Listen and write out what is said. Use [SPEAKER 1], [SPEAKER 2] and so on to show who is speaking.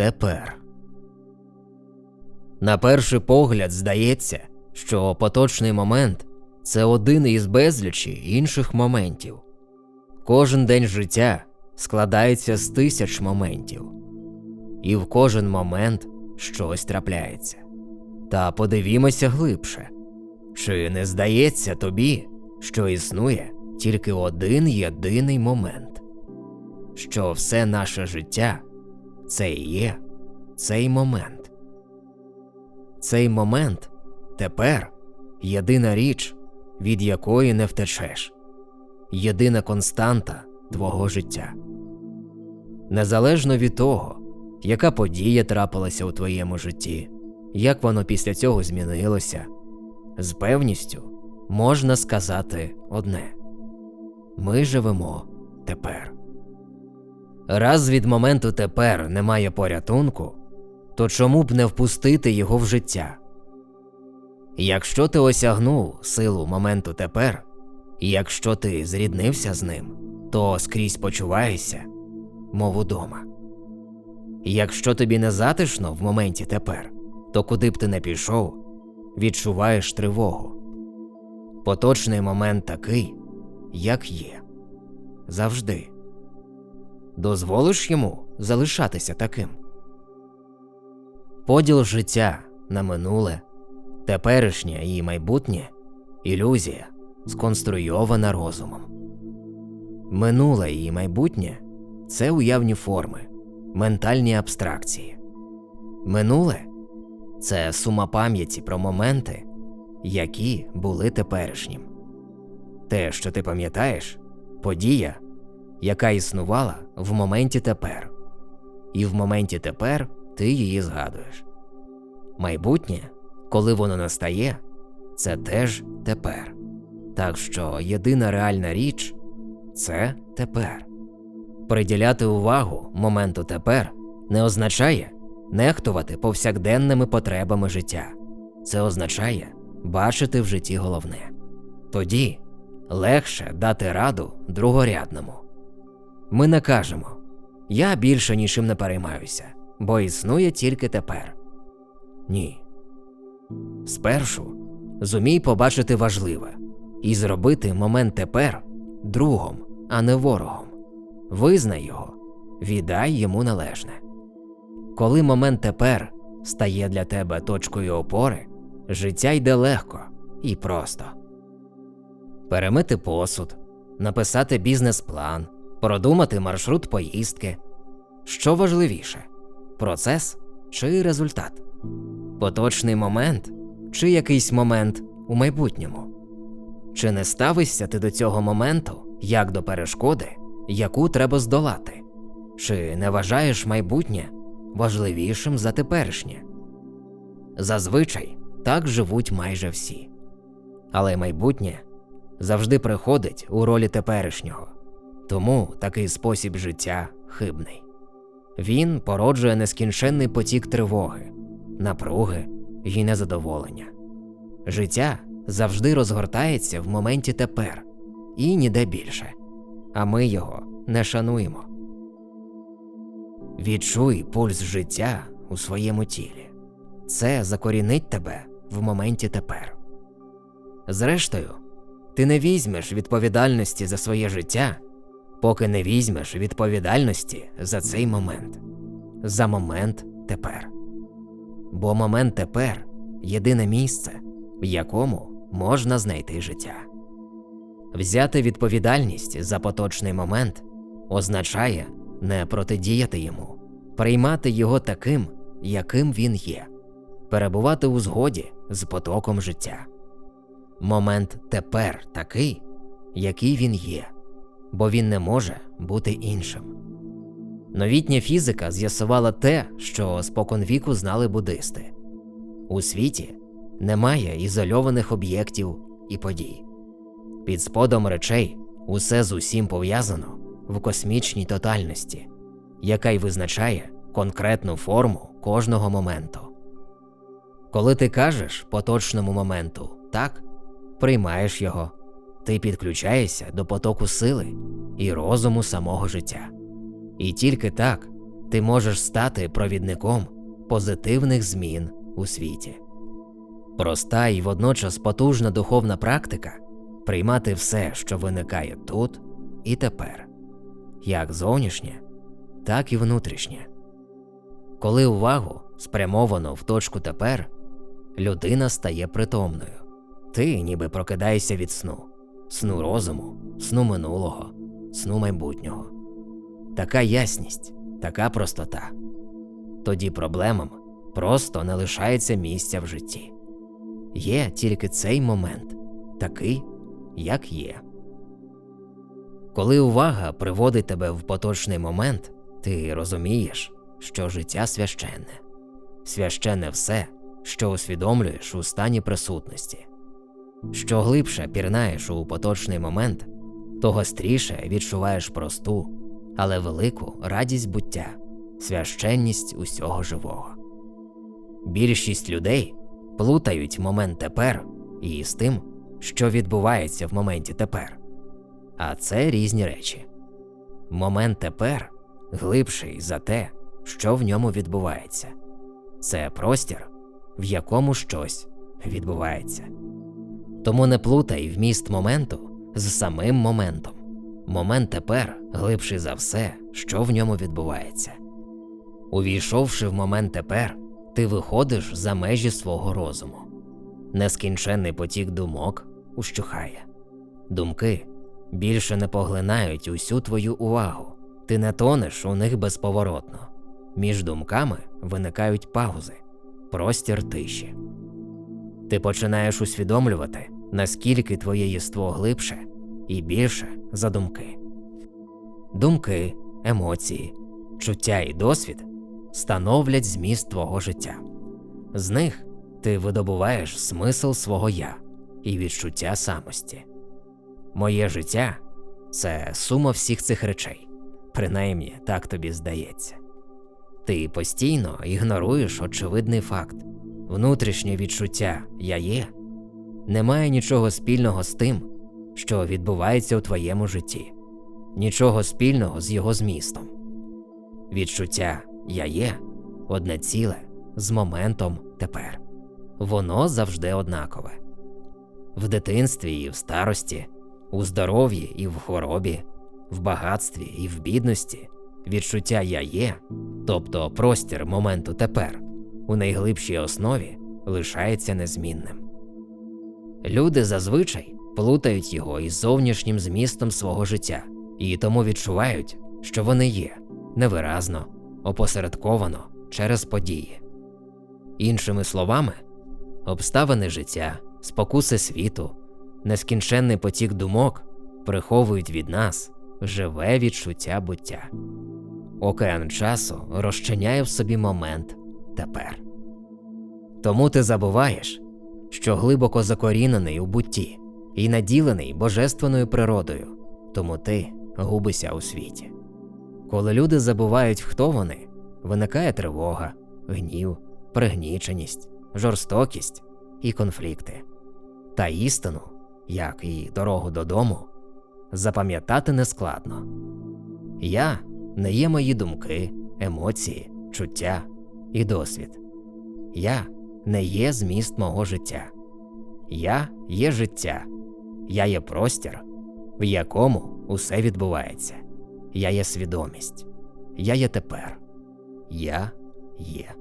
[SPEAKER 1] Тепер. На перший погляд здається, що поточний момент це один із безлічі інших моментів. Кожен день життя складається з тисяч моментів, і в кожен момент щось трапляється. Та подивімося глибше чи не здається тобі, що існує тільки один єдиний момент, що все наше життя це і є цей момент. Цей момент тепер єдина річ, від якої не втечеш, єдина константа твого життя. Незалежно від того, яка подія трапилася у твоєму житті, як воно після цього змінилося, з певністю можна сказати одне ми живемо тепер. Раз від моменту тепер немає порятунку, то чому б не впустити його в життя? Якщо ти осягнув силу моменту тепер, і якщо ти зріднився з ним, то скрізь почуваєшся, мов удома. Якщо тобі не затишно в моменті тепер, то куди б ти не пішов, відчуваєш тривогу. Поточний момент такий, як є, завжди. Дозволиш йому залишатися таким. Поділ життя на минуле, теперішнє і майбутнє ілюзія, сконструйована розумом. Минуле і майбутнє це уявні форми, ментальні абстракції. Минуле це сума пам'яті про моменти, які були теперішнім. Те, що ти пам'ятаєш, подія, яка існувала в моменті тепер, і в моменті тепер ти її згадуєш. Майбутнє, коли воно настає, це теж тепер. Так що єдина реальна річ це тепер. Приділяти увагу моменту тепер не означає нехтувати повсякденними потребами життя. Це означає бачити в житті головне. Тоді легше дати раду другорядному. Ми не кажемо я більше нічим не переймаюся, бо існує тільки тепер. Ні. Спершу зумій побачити важливе і зробити момент тепер другом, а не ворогом. Визнай його, віддай йому належне. Коли момент тепер стає для тебе точкою опори, життя йде легко і просто. Перемити посуд, написати бізнес-план, продумати маршрут поїздки. Що важливіше процес чи результат? Поточний момент чи якийсь момент у майбутньому? Чи не ставишся ти до цього моменту як до перешкоди, яку треба здолати? Чи не вважаєш майбутнє важливішим за теперішнє? Зазвичай так живуть майже всі. Але майбутнє завжди приходить у ролі теперішнього, тому такий спосіб життя хибний. Він породжує нескінченний потік тривоги, напруги і незадоволення. Життя завжди розгортається в моменті тепер і ніде більше, а ми його не шануємо. Відчуй пульс життя у своєму тілі. Це закорінить тебе в моменті тепер. Зрештою, ти не візьмеш відповідальності за своє життя, поки не візьмеш відповідальності за цей момент, за момент тепер. Бо момент тепер єдине місце, в якому можна знайти життя. Взяти відповідальність за поточний момент означає не протидіяти йому, приймати його таким, яким він є, перебувати у згоді з потоком життя. Момент тепер такий, який він є, бо він не може бути іншим. Новітня фізика з'ясувала те, що споконвіку знали буддисти у світі немає ізольованих об'єктів і подій. Під сподом речей усе з усім пов'язано в космічній тотальності, яка й визначає конкретну форму кожного моменту. Коли ти кажеш поточному моменту так, приймаєш його, ти підключаєшся до потоку сили і розуму самого життя. І тільки так ти можеш стати провідником позитивних змін у світі. Проста і водночас потужна духовна практика приймати все, що виникає тут і тепер, як зовнішнє, так і внутрішнє. Коли увагу спрямовано в точку тепер, людина стає притомною. Ти ніби прокидаєшся від сну, сну розуму, сну минулого, сну майбутнього. Така ясність, така простота. Тоді проблемам просто не лишається місця в житті. Є тільки цей момент, такий, як є. Коли увага приводить тебе в поточний момент, ти розумієш, що життя священне, священне все, що усвідомлюєш у стані присутності. Що глибше пірнаєш у поточний момент, то гостріше відчуваєш просту, але велику радість буття, священність усього живого. Більшість людей плутають момент тепер і з тим, що відбувається в моменті тепер. А це різні речі. Момент тепер глибший за те, що в ньому відбувається. Це простір, в якому щось відбувається. Тому не плутай вміст моменту з самим моментом. Момент тепер глибший за все, що в ньому відбувається. Увійшовши в момент тепер, ти виходиш за межі свого розуму. Нескінченний потік думок ущухає. Думки більше не поглинають усю твою увагу, ти не тонеш у них безповоротно. Між думками виникають паузи, простір тиші. Ти починаєш усвідомлювати, наскільки твоє єство глибше і більше за думки. Думки, емоції, чуття і досвід становлять зміст твого життя. З них ти видобуваєш смисл свого я і відчуття самості. Моє життя це сума всіх цих речей, принаймні так тобі здається. Ти постійно ігноруєш очевидний факт, внутрішнє відчуття я є не нічого спільного з тим, що відбувається у твоєму житті, нічого спільного з його змістом. Відчуття я є одне ціле з моментом тепер. Воно завжди однакове. В дитинстві і в старості, у здоров'ї і в хворобі, в багатстві і в бідності відчуття я є, тобто простір моменту тепер, у найглибшій основі лишається незмінним. Люди зазвичай плутають його із зовнішнім змістом свого життя і тому відчувають, що вони є невиразно, опосередковано через події. Іншими словами, обставини життя, спокуси світу, нескінченний потік думок приховують від нас живе відчуття буття. Океан часу розчиняє в собі момент тепер. Тому ти забуваєш, що глибоко закорінений у бутті і наділений божественною природою, тому ти губишся у світі. Коли люди забувають, хто вони, виникає тривога, гнів, пригніченість, жорстокість і конфлікти. Та істину, як і дорогу додому, запам'ятати нескладно. Я не є мої думки, емоції, чуття і досвід. Я не є зміст мого життя. Я є життя, я є простір, в якому усе відбувається. Я є свідомість, я є тепер, я є.